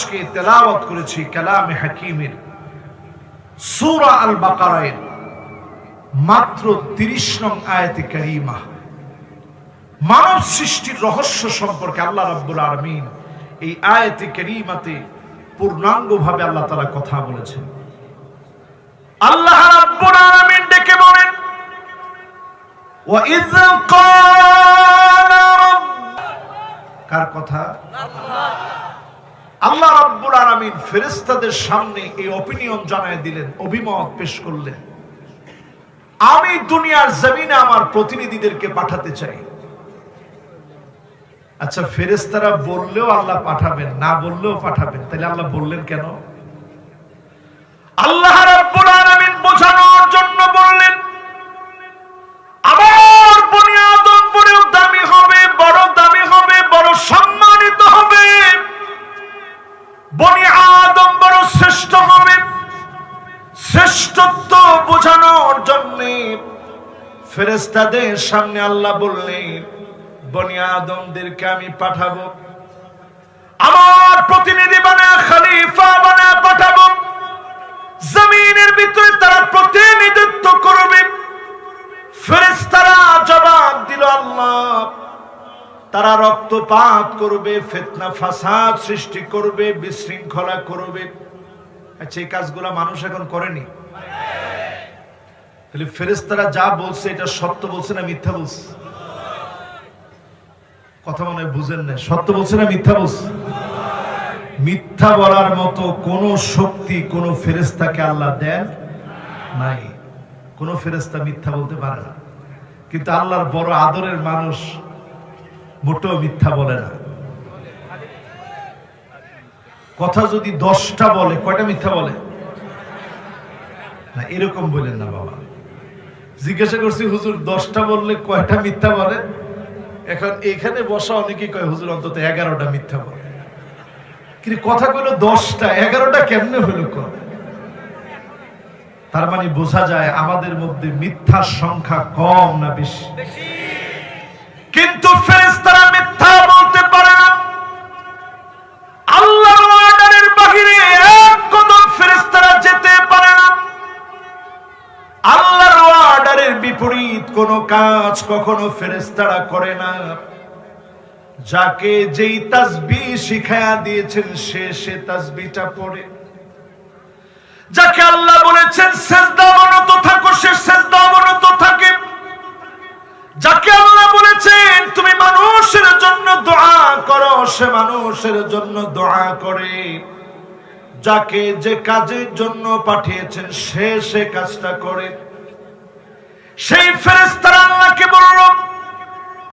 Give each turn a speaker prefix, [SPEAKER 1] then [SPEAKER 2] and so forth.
[SPEAKER 1] আজকে তেলাওয়াত করেছি কালামে হাকিমের সূরা আল বাকারায়ের মাত্র তিরিশ নং আয়াতে কারিমা মানব সৃষ্টির রহস্য সম্পর্কে আল্লাহ রাব্বুল আলামিন এই আয়াতে কারিমাতে পূর্ণাঙ্গভাবে আল্লাহ তাআলা কথা বলেছেন আল্লাহ রাব্বুল আলামিন ডেকে বলেন وَإِذْ قَالَ رَبُّ কার কথা আল্লাহ রাব্বুল আলামিন ফেরেশতাদের সামনে এই অপিনিয়ন জানায় দিলেন, অভিমত পেশ করলেন। আমি দুনিয়ার জমিনে আমার প্রতিনিধিদেরকে পাঠাতে চাই। আচ্ছা ফেরেশতারা বললেও আল্লাহ পাঠাবেন, না বললেও পাঠাবেন। তাহলে আল্লাহ বললেন কেন? আল্লাহ রাব্বুল আলামিন বোঝানোর বড় শ্রেষ্ঠ হবে। শ্রেষ্ঠত্ব বোঝানোর জন্য ফেরেস্তাদের সামনে আল্লাহ বললেন, বনি আদমদেরকে আমি পাঠাবো। আমার প্রতিনিধি বানায় খলিফা বানায় পাঠাবো। জমিনের ভিতরে তারা প্রতিনিধিত্ব করবে। ফেরেশতারা জবাব দিল, আল্লাহ, তারা রক্তপাত করবে, ফেতনা, ফাসাদ সৃষ্টি করবে, বিশৃঙ্খলা করবে। এই কাজগুলা মানুষ এখন করেনি। তাহলে ফেরেশতারা যা বলছে, এটা সত্য বলছে না মিথ্যা বলছে? কথা মনে বুঝেন না সত্য বলছে না মিথ্যা বলছে? মিথ্যা বলার মতো কোন শক্তি কোন ফেরেস্তাকে আল্লাহ দেন নাই। কোন ফেরেস্তা মিথ্যা বলতে পারে না। কিন্তু আল্লাহর বড় আদরের মানুষ মোটেও মিথ্যা বলে না। কথা যদি দশটা বলে, কয়টা মিথ্যা বলে? না, এরকম বলেন না বাবা। জিজ্ঞাসা করছি, হুজুর, দশটা বললে কয়টা মিথ্যা বলে? এখন এখানে বসা অনেকেই কয়, হুজুর, অন্তত এগারোটা মিথ্যা বলে। কিন্তু কথা কইলো দশটা, এগারোটা কেমনে হইল কর তার মানে বোঝা যায় আমাদের মধ্যে মিথ্যার সংখ্যা কম না বেশি। কিন্তু বিপরীত কোনো কাজ কখনো ফেরেশতারা করে না। যাকে যেই তাসবি শিখায়া দিয়েছেন, সে সে তাসবিটা পড়ে। যাকে আল্লাহ বলেছেন, সেজদা অবনত থাকো, সে সেজদা অবনত থাকে। যাকে আল্লাহ বলেছেন, তুমি মানুষের জন্য দোয়া করো, সে মানুষের জন্য দোয়া করে। যাকে যে কাজের জন্য পাঠিয়েছেন, সে সে কাজটা করে। সেই ফেরেস্তারা আল্লাহকে বলল